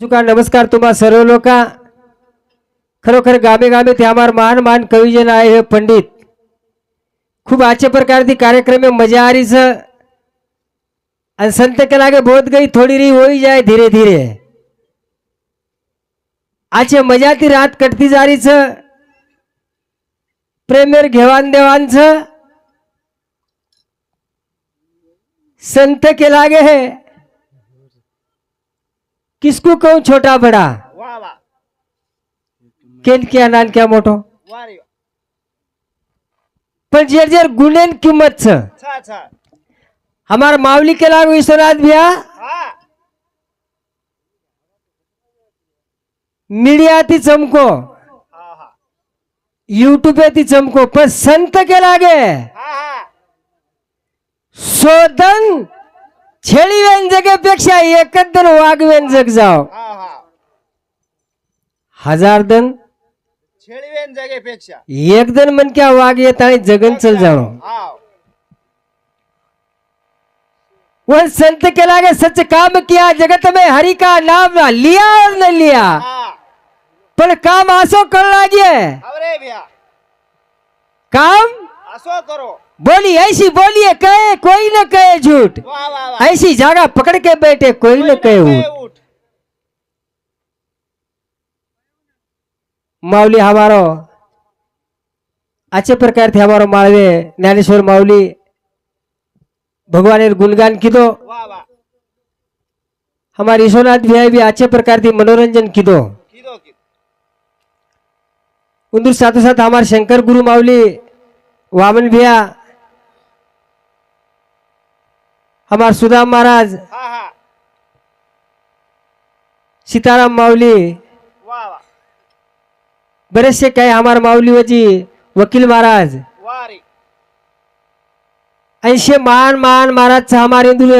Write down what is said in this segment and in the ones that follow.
चुका नमस्कार तुम्हा सर्व लोका खरोखर गामे गामे ते आम्हाला महान महान कविजन आहे हे पंडित। खूप अच्छे प्रकार ती कार्यक्रम में मजा आ रही छ आणि संत के लागे बहुत गई थोड़ी रही हो ही जाए धीरे धीरे। आचे मजा ती रात कटती जा रही छ प्रेमेर घेवान देवान छ संत के लागे है किसको कहूं छोटा बड़ा? केन क्या नान क्या मोठो. पण जेर जेर गुणेन किंमत छ। हमार मावली के लागू विश्वनाथ भैया? हा। मीडिया ती चमको। हा हा। यूट्यूब ती चमको। पण संत के लागे हा हा। शोधन छेळी व्यंजकेपेक्षा एकच दन वाघ व्यंजक जाव हा हा हज़ार दन छेडवेन जगेपेक्षा एक दन मन क्या वाघ येत आणि जगन चल जाणो हा वह संत के लागे सच काम किया जगत में हरि का नाम लिया और न लिया हा पण काम आसो कर लागे अरे भैया काम असो करो बोली ऐसी बोलिए कहे कोई न कहे झूठ ऐसी जगह पकड़ के बैठे कोई न कहे उठ माऊली हमारो अच्छे प्रकार थे हमारो माळवे ज्ञानेश्वर माऊली भगवान गुणगान वा हमारे ईश्वरनाथ भैया भी अच्छे प्रकार थी मनोरंजन किदो उन्दुर साथो साथ हमारे शंकर गुरु माऊली वामन भैया हमारे सुदाम महाराज. सीताराम माऊली. वा बरेचसे काही हमारे माऊली वजी वकील महाराज. ऐसे महान महान महाराज हमारे इंदुर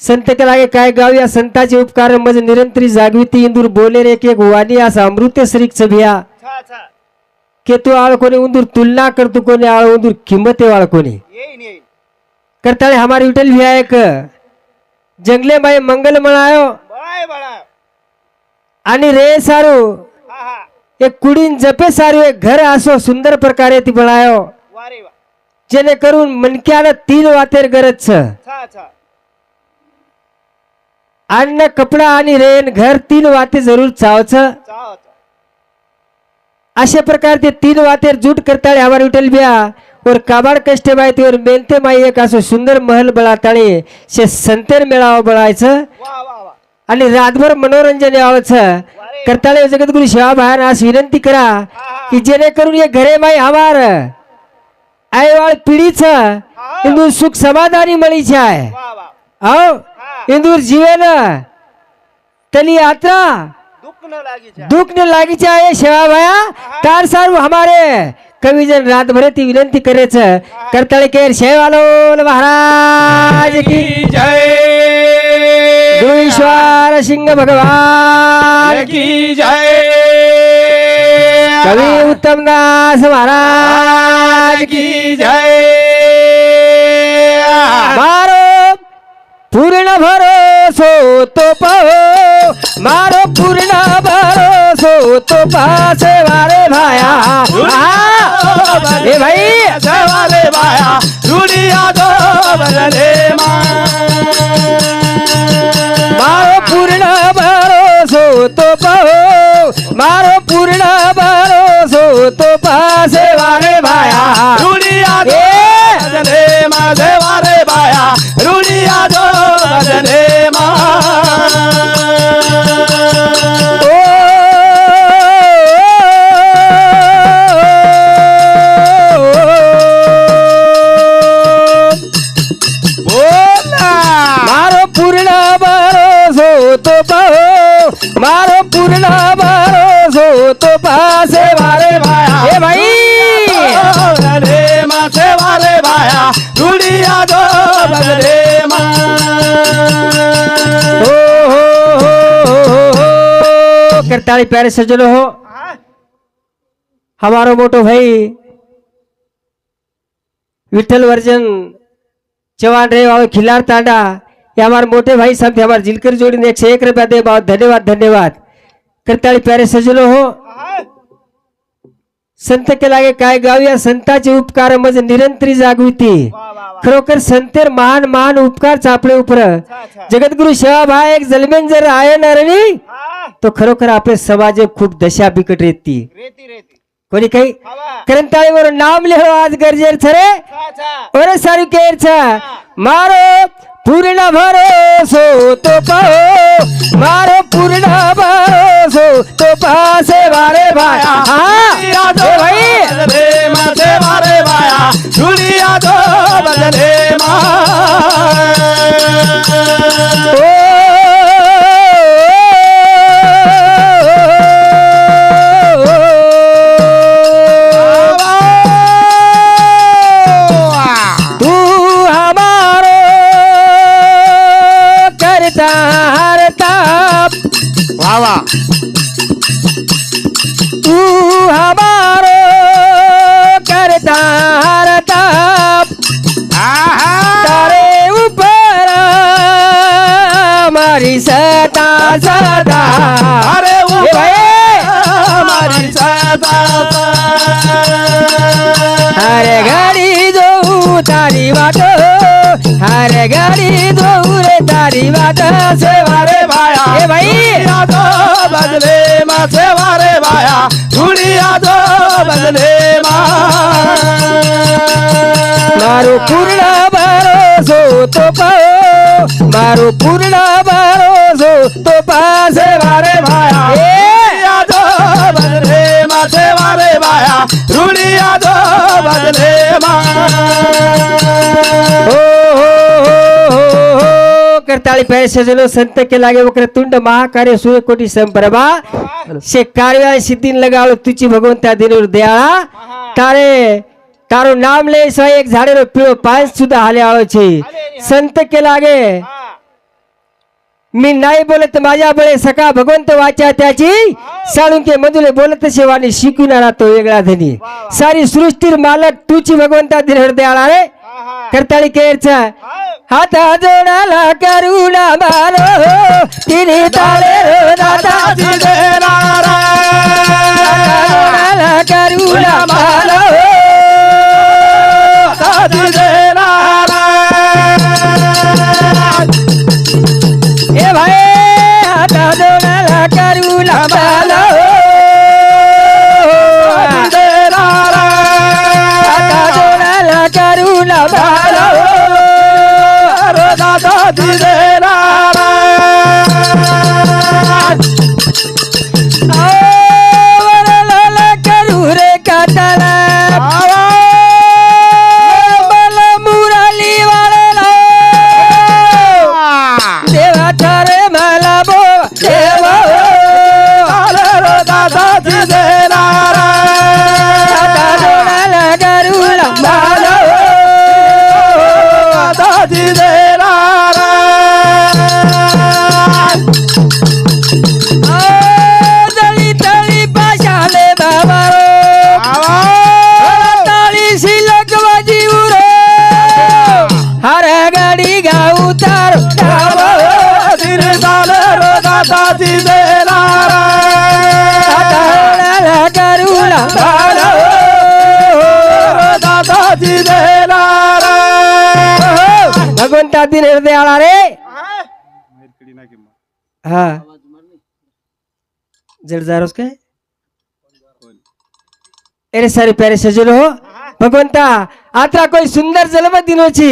संत के लागे काय गाव या संताचे उपकार मज निरंतरी जागविती इंदूर बोले रे एक एक वाणी असा अमृत श्रीक सभिया. के तू आळ कोणी उंदूर तुलना करतो कोणी आळ उंदूर किंमत वाळ कोणी. येईन करताळे हमारे भी एक। जंगले माय मंगल बळा आणि रे सारू। हा हा। एक कुडीन जपे सारू एक घर असो सुंदर प्रकारे ती बनायो। जेणेकरून मनक्यानं तीन वातेर गरज छ। अन्न कपडा आणि रेन घर तीन वाते जरूर चावच चाव चाव। अशा प्रकार ते तीन वातेर जूट करताळे हमारे विठ्ठल बिया और काबाड कष्टे माहिती और मेनते माई एक असो सुंदर महल बळाताळे शे संतेर मेळावा बळायचं आणि रातभर मनोरंजन यावचं. करताळे जगद्गुरु शिवा बाहेर आज विनंती करा हा हा. की जेणेकरून ये घरे माई हमार आईवाळ पिढीच इंदूर सुख समाधानी मळीचे आहे. हा. इंदूर जीवन तली यात्रा दुःख न लागी चाहे सेवा भया. तार सारू हमारे. कविजन रात भरे ती विनंती करेच करताळे केर शेवालो महाराज की जय. गुरुईश्वर सिंह भगवान की जय. कवी उत्तम दास महाराज की जय. मारो पूर्ण भरोसो तो पाहो. मारो पूर्ण भरोसो तो पासे वारे भाया ए भाई। सवाले बाया दुनिया दो बदले मारो पूर्ण भरोसो तो पाहो। मारो पूर्ण भरोसो तो पासे वारे भाया दुनिया दो! बदले माझे वारे बाया दुनिया दो बदले मा करताली प्यारे सज्जनो हो। हमारो मोटो भाई विठ्ठल वर्जन चव्हाण रे वाळो खिल्लार तांडा ये हमारे मोटे भाई थे हमारे जिलकर जोड़ी ने एक से एक रुपया दे बहुत धन्यवाद धन्यवाद। करताळी प्यारे सजलो हो। संत के लागे काय गाऊया संताचे उपकार मज निरंतरी जागृती खरोखर संतेर महान महान उपकार चापडे उपर। अच्छा जगद्गुरु सेवाभाई एक जलमेन जर आहे ना रे हा तो खरोखर आपले समाज खूप दशा बिकट रेती. रेती रेती. कोणी काही हवा करंताळीवर नाम लिहो आज गरजेर छरे अच्छा ओरे सारी केर छ. मारो पूर्ण भरोसो तो पाहो. मारो पूर्ण भरोसो तो पासे वारे भाया. हा? ए भाई. बदले माँ सेवा रे बाया दुनिया दो बदले माँ तू वाह तू हमारो करता हरता। तारे ऊपर हमारी सदा सदा। अरे हमारी सदा। हरे घडी जाऊ तारी वाट अरे गाडी जोरे तारी वाट सेवा रे बाया हे भाई तो बदले मा सेवा रे बाया दुनिया तो बदले मा। मारो पूर्ण बारो जो तो पाओ मारो पूर्ण बारो जो तो पा सेवा रे बाया हे तो बदले मा सेवा रे बाया दुनिया तो बदले मा। करताळी पैसे जलो संत के लागे वक्र तुंड महाकार्य सूर्य कोटी संप्रभा शे कार्य सिद्धीन लगावलो तुची भगवंता दिनोर दयाळा તારે તારું નામ લે સો એક ઝાડેલો પીળો પાંચ સુધા હાલે આવો છે સંત કે લાગે हा मी नाही बोलत माझ्या बळे सका भगवंत वाचा त्याची साळून के मधुले बोलत शेवानी शिकविणारा तो वेगळा धनी सारी सृष्टीर मालक तुची भगवंता दिल दयाळा रे हा हा करताळी केरचा आता जोडाला करुणा मारो तिने ताळे रो दादा जोडाला करुणा मारो ए भाई आता जोडाला करुणा मारो दिलेला आता भगवंता रे हा. जड जारोस काय? अरे सारे प्यारे सजलो हो. भगवंता आता कोई सुंदर जन्म दिनोची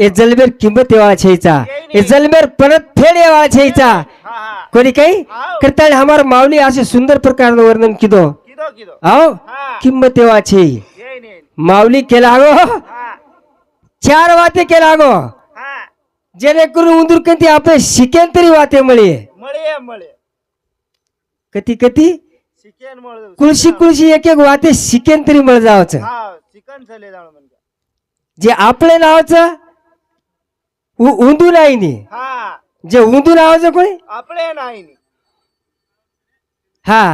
ए जलमेर किंमत येवा छेचा ए जलमेर परत फेड येवा छेचा कोणी काही? हाव. करताळे हमार माऊली असे सुंदर प्रकारनं वर्णन किदो? आओ हा. किंमत येवा छे माऊली केला गो चार वाते केला गो हा. जेणेकरून उंदूर कंती आपले शिकेन तरी वाते मळे. कती कती कुळशी कुळशी एक एक वाते शिकेन तरी मळ जावचं. जे आपले नावाचं ઊંધું નાઈની હા જે ઊંધું ના આવે છે કોઈ આપણે નાઈની હા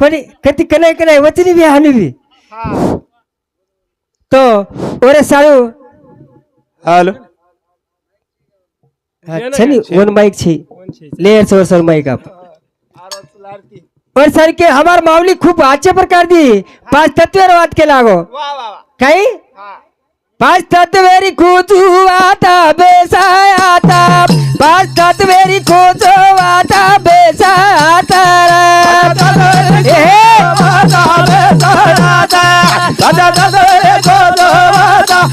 કોની કતી કનાય કનાય વચની બી હાનવી હા તો ઓરે સારું હાલો છે ને ઓન માઇક છે લેयर से સર सर माइक आप और सर के हमार मावली खूप आचे प्रकार दी पाच तत्वेर वाट के लागो वा वा वा काही हा पाच तत्वेरी खोजू आता बेसायाता पाच तत्वेरी खोजू आता बेसायाता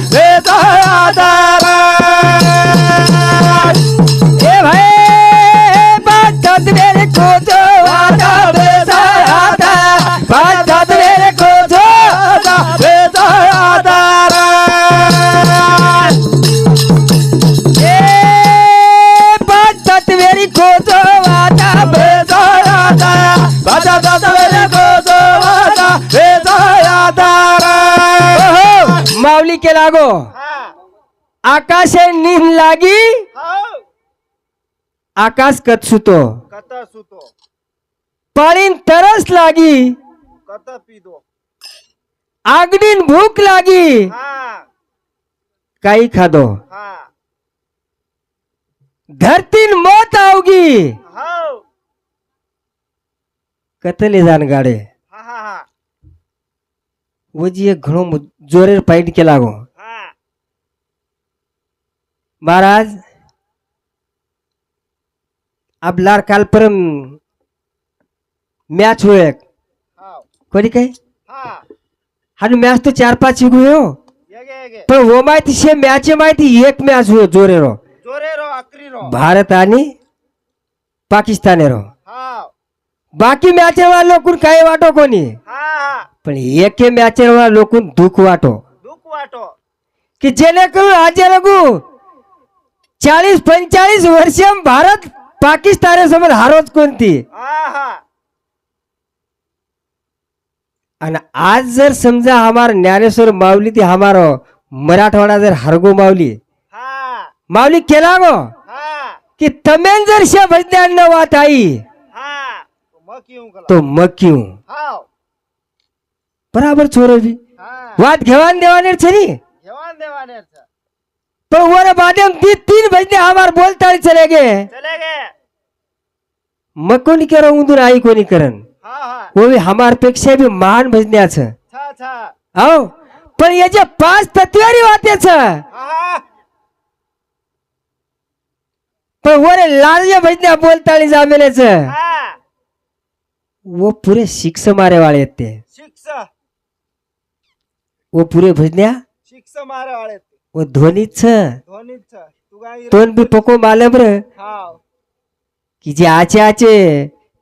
ए ओहो, माऊली के लागो हा. आकाशे नीम लागी हो आकाश कत सुतो. कत सुतो. पाळीन तरस लागी. कत पिदो. आगडीन भूक लागी. हा. काही खादो. हा. धरतीन मत आवगी. हो कतले जाण गाडे. वजी एक घणो मु- जोरेर पाईट के लागो हा. महाराज अब लार काल परम मॅच हो एक. हो कोणी काय? हा. हा मॅच तो चार पाच हो येगे येगे पण वो माहिती शे मॅच माहिती एक मॅच हो जोरेरो. जोरे रो अकरी रो भारत आणि पाकिस्तानेरो. हा बाकी मॅच लोकून काही वाटो कोणी? पण एक मॅच लोकून दुःख वाटो. दुःख वाटो. की जेणेकरून आज लगू चाळीस पंचाळीस वर्ष भारत पाकिस्तानासमोर हारोच कोणती? हा हा आणि आज जर समजा हमार ज्ञानेश्वर माऊली ती हमारो मराठवाडा जर हरगो माऊली. हा. माऊली केला गो? हा. की तमेन जर शे भजन्यान वात आई. हा. मग येऊ तो मग क्यों बराबर छोरो भी हा. वाद घेवान देवाने छरी जेवण देवानेरचं पण वर बादेम ती तीन भजने हमार बोलताळी चले गे. चले गे. मग कोणी करो उंदून आई कोणी करन? हा हा. वो भी हमारपेक्षा भी महान भजन्याचं छा छा. हो पण याचे पाच तत्वारी वाटेच हा हा. पण वर लालच्या भजन्या बोलताळी जामेलेच हा. वो पुरे शिक्ष मारे वाले ते. शिक्ष वो पुरे भजन्या शिक्ष मारे वो तू काय तोन भी पको माले हाव. की जे आचे आचे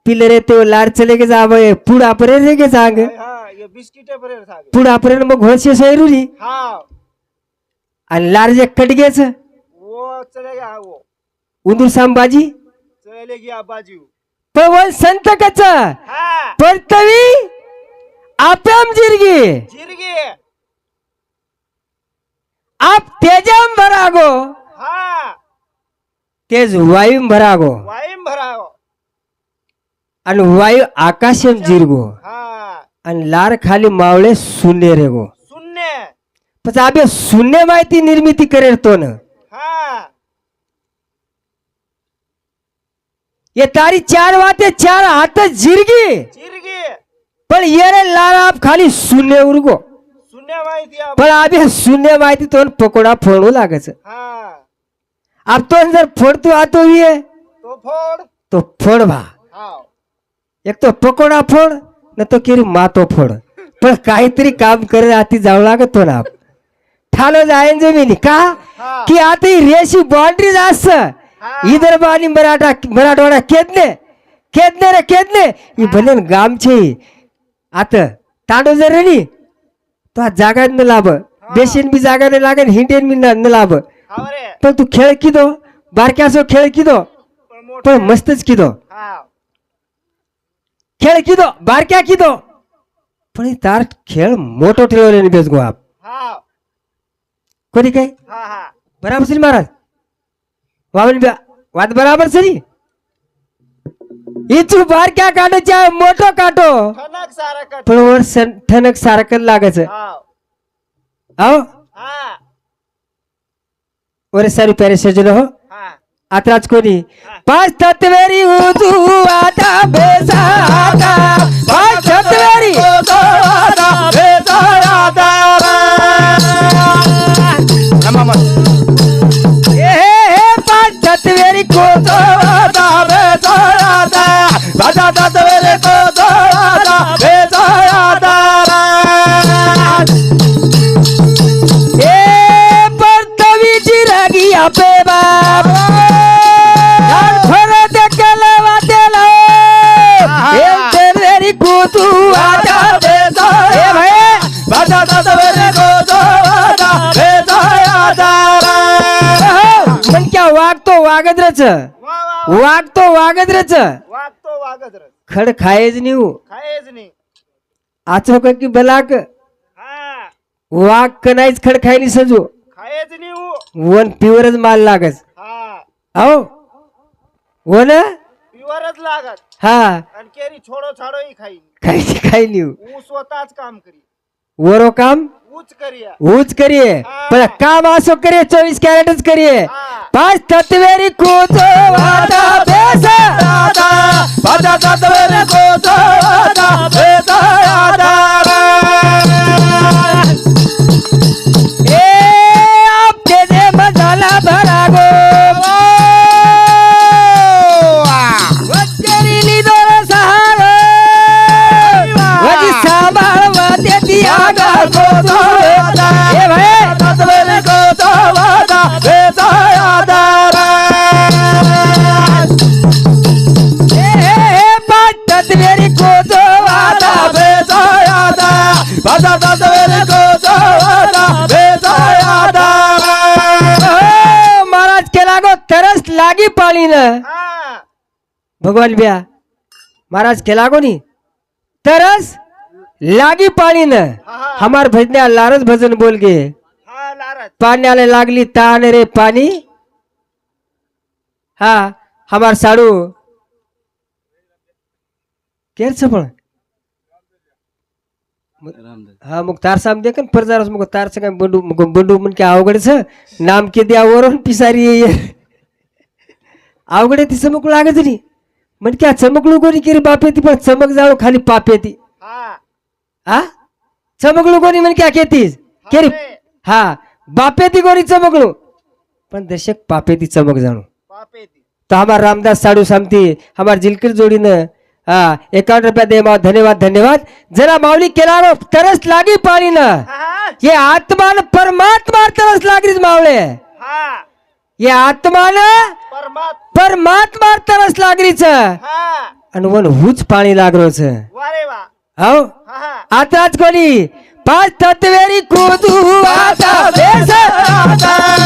पिलरे ते लार चले गे जा पुढा पर्यंत रे गे सांग. हा ये बिस्किट परेर सागे. पुढा पर्यंत मग सैरुली हाव. आणि लार जे कटगेच. वो चले गया वो. उंदूर चले गया बाजू. पण वन संत कच हा. परतवी. आप्याम जिरगी. जिरगी. आप तेजाम भरागो। हा। तेज वायूम भरागो। वाईम भराव आणि वायू आकाशम जिरगो। हा। आणि लार खाली मावळे शून्य रेगो। शून्य पण आबे शून्य माहिती निर्मिती करेल तो न हा। ये तारी चार वाते चार हात जिरगी। जिरगी। पण ये रे लार आप खाली शून्य उरगो। शून्य माहिती. पण आबे शून्य माहिती तो पकोडा फोडू लागायचं. हा. आप तो जर फोडतो आतो ये. तो फोड. तो फोड भा. एक तो पकोडा फोड न तो किरी मातो फोड. पण काहीतरी काम करत आती जाऊ लागत तो ना ठालो जायन जमिनी. का? हा. की आता ही रेशी बाउंड्री जास्त. विदर्भ आणि मराठा मराठवाडा केदने केदने रे केदने ही. भले गाम छे आता तांडो जर रे तो जागा न लाभ. बेशीन बी जागा नाही लागेल हिंडेन बी न लाभ. पण तू खेळ किदो? बारक्यासो खेळ किदो? पण मस्तच किदो? खेळ किदो? बारक्या किदो? पण तार खेळ मोठो ठेवले बेस गो आप. कोणी काय? बराबर सरी महाराज. वावन वाद बराबर सरी? इचू बारक्या काटो चाहे मोठो काटो ठणक सारा कट पण वर सन- ठणक सारखं लागायचं. हाव. अहो हा. वर सारी प्यारे सजन हो. हा. आत्राच कोणी? पाच तत्वेरी उजू आता बेसा आता. पाच तत्वेरी हे हे पाच तत्वेरी कोजो ए परतवीची रागी आपे बाप. यार फरत केले वाटेला हे तत्वेरी कोजू आता ए भाई पण क्या वागतो वागद्रच. वागतो वागद्रच वागतो वागत रस खड खायच नाही हो. खायच नाही आचो का की बलाक. हा. वाघ कनाईच खड खायनी सजू. खायच उ वन पिवरच माल लागस. हा. हो वन? पिवरच लागत हा. आणि केरी छोडो छाडो ही खायची खाई हो. ऊ स्वतःच काम करी. वरो काम? ऊच करिया करिये पण काम असो करिये चोवीस कॅरेटच करिये पाच तत्वेरी कोचो बेस लागी पाळीन. हा. भगवान बिया महाराज केला नी? तरस लागी पाळीन. हमार भजन्या लारच भजन बोल गे हा लारत पाण्याला लागली ताण रे पाणी. हा हमार साडू. केरच पण हा मग तार साम दे पण परजारस मग तारचं काय बंडू मग बंडू म्हण काय अवघडच. नाम के द्या वरून पिसारी ये. अवघड ती चमक लागत नाही म्हण क्या चमकलू कोणी केली बाप येते पण चमक जाळू खाली पाप येते. हा. चमकलू कोणी म्हण क्या केतीस केरी. हा. बापेती कोणी चमकलू पण दशक पापेती चमक जाणू ती हमार रामदास साडू सामती हमार जिलकिर जोडीनं हा एकावन्न रुपया दे माव धन्यवाद धन्यवाद. जरा माऊली केला तरस लागी पाणी ना हा आत्मान परमात्मा तरस लागलीच मावळे. हा. ये आत्मान परमात परमात्मा तरस लागलीच आणि हा वन हुच पाणी वारे वा हो आताच कोणी पाच तत्वेरी कुदू आता. बेस ए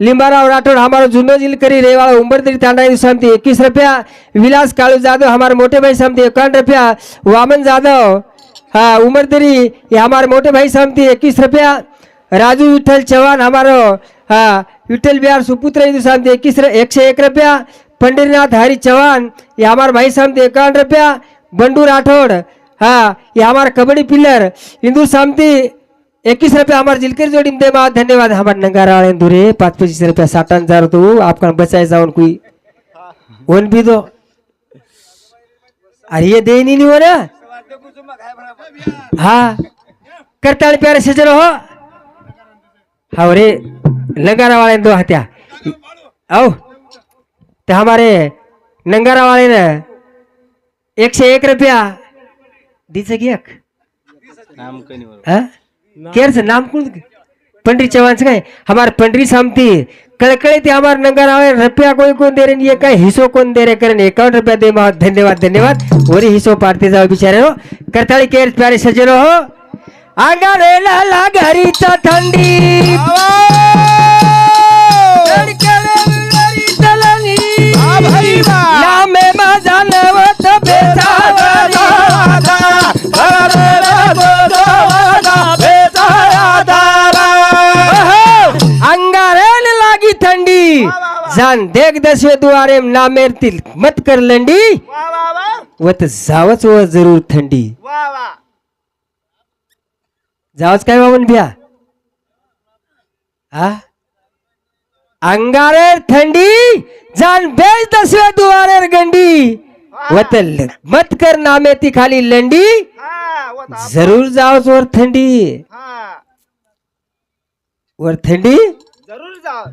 लिंबाराव राठौड़ हमारो जुनो जिल करी रेवाड़ा उम्बरदरी तांडा सामती इक्कीस रुपया विलास कालू जादव हमारे मोटे भाई सामती इक्यावन रुपया वामन जादव हाँ उमरदरी ये हमारे मोटे भाई सामती इक्कीस रुपया राजू विठल चौहान हमारो हाँ विठल बिहार सुपुत्र हिंदू सामती इक्कीस एक सौ एक रुपया पंडरीनाथ हरि चौहान ये हमारे भाई सामती इक्यावन रुपया बंडू राठौड़ हाँ ये हमारा कबड्डी पिलर हिंदू सामती इक्कीस रुपया हमारे जिलकर जोड़ी में दे बा धन्यवाद हमारे नंगारा वाले दूरे पाँच पच्चीस रुपया साठन हजार तो आपका बचाए जाओ कोई वन भी दो। अरे ये दे नहीं हो ना? हाँ। करताल प्यारे सजन हो। हाँ रे नंगारा वाले दो हत्या। आओ। तो हमारे नंगारा वाले ने एक से एक रुपया। दीचे की एक? हाँ? केरचं नाम कोण पंडरी चौहान से कहे हमारे पंडरी सामती कड़कड़े थे हमारे नंगर आवे रुपया कोई कौन दे रहे ये कहे हिस्सो कौन दे रहे करन एकाउंट रुपया दे मा धन्यवाद धन्यवाद। वरी हिस्सो पाडते जाओ बिचारे हो। करताळी केर प्यारे सज्जनो हो? अंगारे लाला घरीचा थंडी भाई जान देख दसवे दुआरे ना मेरतील मत कर लंडी। वत जावच व जरूर थंडी। जावच काय बाबन भ्या अंगारे थंडी जान बेच दसवे दुआरे गंडी। वत मत कर नामे ती खाली लंडी। जरूर जावच वर थंडी। वर थंडी? जरूर जाओ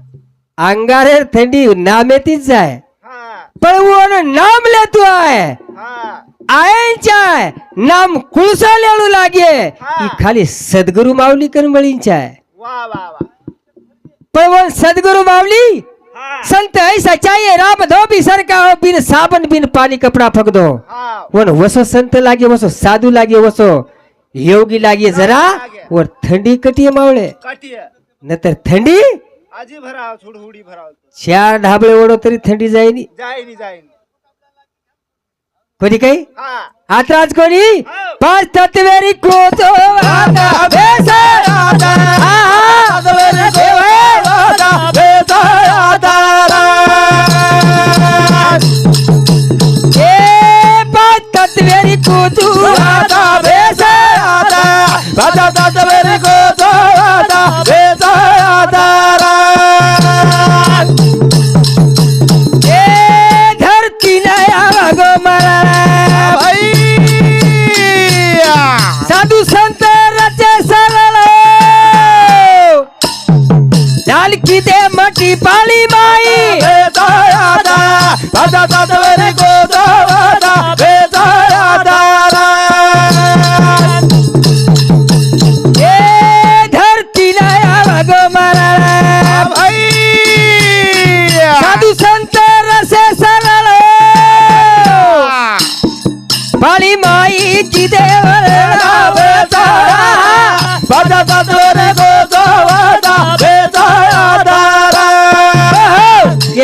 अंगारे थंडी नामेतीच जाय हा. पण वन नाम लेतो आहे. हा. आयंचाय नाम कुळसा लेळू लागे. हा. खाली सद्गुरु माऊली कनबळींचाय वा वा वा. पण वन सद्गुरु माऊली. हा. संत ऐसा चाहिए राम धोबी सरका हो बिन साबन बिन पानी कपड़ा फक दो हा. वन वसो संत लागे वसो साधू लागे वसो योगी लागे जरा. वर थंडी कटी मावळे. काटिय नंतर थंडी आजी भराव हुडी भराव. चार ढाबळे ओढो तरी थंडी जाईनी. जाईनी जाईनी. कोणी काही? हा. आता आज कोणी पाच तत्वेरी कोतो आता. हा, हा.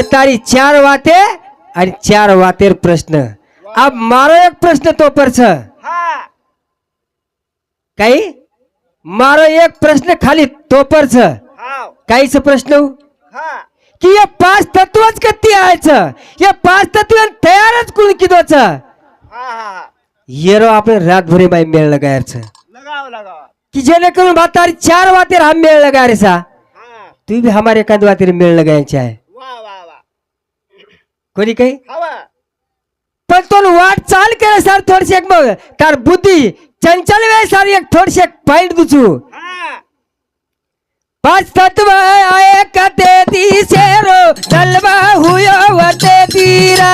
ये तारी चार वाते आणि चार वातेर प्रश्न. अब मारो एक प्रश्न तो पर छ हा. काही मारो एक प्रश्न खाली तो पर छ हा काहीच प्रश्न? हो? हा की हे पाच तत्वच कती यायचं हे पाच तत्व तयारच कुण किदोच? हा हा. येरो आपण रातभरी बाई मेळ लगायचं लगाव लगाव. की जेणेकरून बा तारी चार वातेर हा मेळ लगा रे सा हा. तू भी हमारे एखाद वातेर मेळ लगायचे आहे वा वा वा कोणी काही? हवा पण तो वाट चाल करे सर थोडसे एक मग तार बुद्धी चंचल वे सर एक थोडसे एक पॉइंट दुचू. पाच तत्व आए कते ती शेरो जलवा हुयो वते तीरा.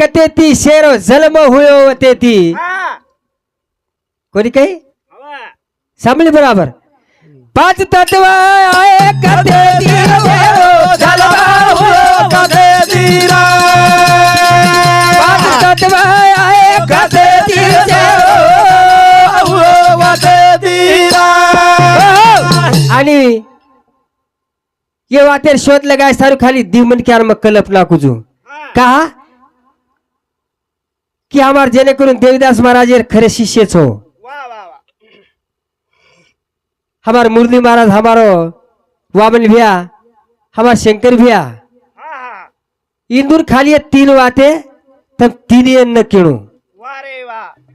कते ती शेरो जन्म हुयो वते ती कोणी काही? बराबर. पाच तत्व आणि ये वातेर शोध लगाय सारू खाली दिमन क्यार मग कल्पना कुजू हा. कहा कि? हमार जेने करून देवीदास महाराज खरे शिष्य छो. वा वा वा. हमार मुरली महाराज हमारो वामन भैया हमार शंकर भैया हा हा इंदूर खाली तीन वाते तब तीन न किणू.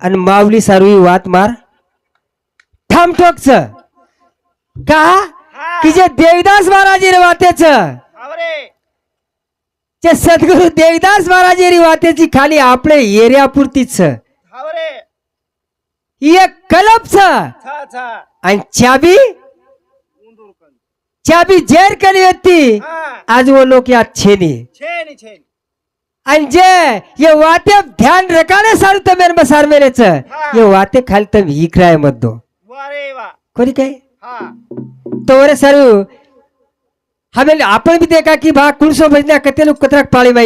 आणि माऊली सारवी वात मार. ठाम ठोकच हा. की जे देवीदास महाराज वातेच जे सद्गुरु देवीदास महाराज ये वातेची खाली आपले एरिया पुरतीच हवरे एक कलपच. छा आणि चाबी? चाबी जेर करी होती. आज वो लोग या छेनी. आणि जे ये वाते ध्यान रखाने सारू तमेर में सार मेरेच ये वाते खाली तम इकराय रे वा. कोणी काय हा. तो रे सारू हमें आपण बी देखा की भा कुणसो भजन्या कते लोक कतराक पाळी वा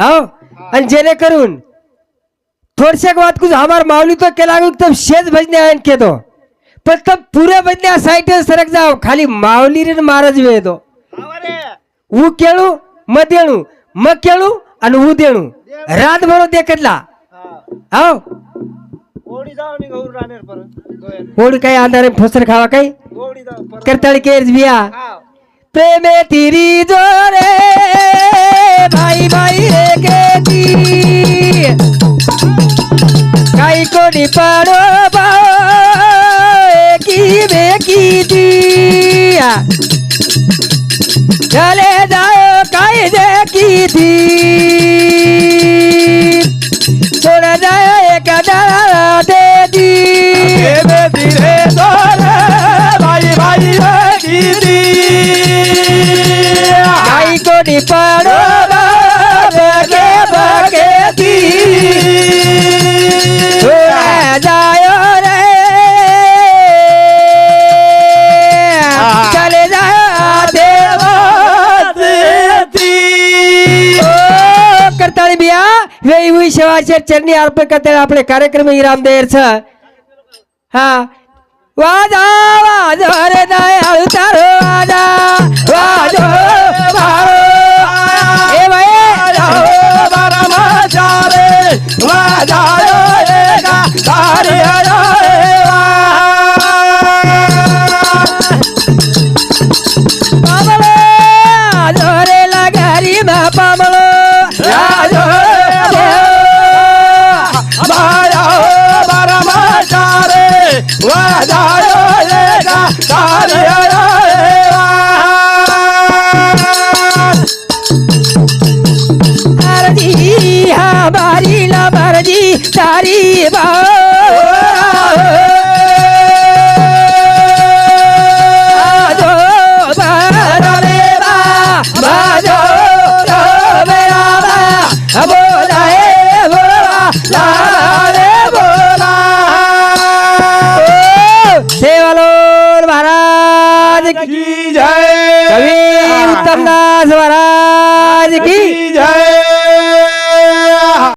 हो आणि जेणेकरून थोडशे वाद कुछ हमार माऊली तो केला तब शेज भजने आयन के दो पण तब पुरे भजने साइड सरक जाओ खाली माऊली रे महाराज वे दो ऊ केळू म देणू म केळू आणि ऊ देणू रात भरो देखतला हा हो गोया ओढ काही अंधारे फोसर खावा काही करताळी केस बिया हा प्रेमे तिरी जोरे भाई भाई एकेती काही कोणी पाडो की बेकी दिया चले जाओ काय देखी वेळी हुई शिवाचे चरणी अर्पण करताना आपले कार्यक्रम इराम देरच हा वाजा वाज रे दाय अवतार वाजा वाजो भारो ए बाई पामलो तारी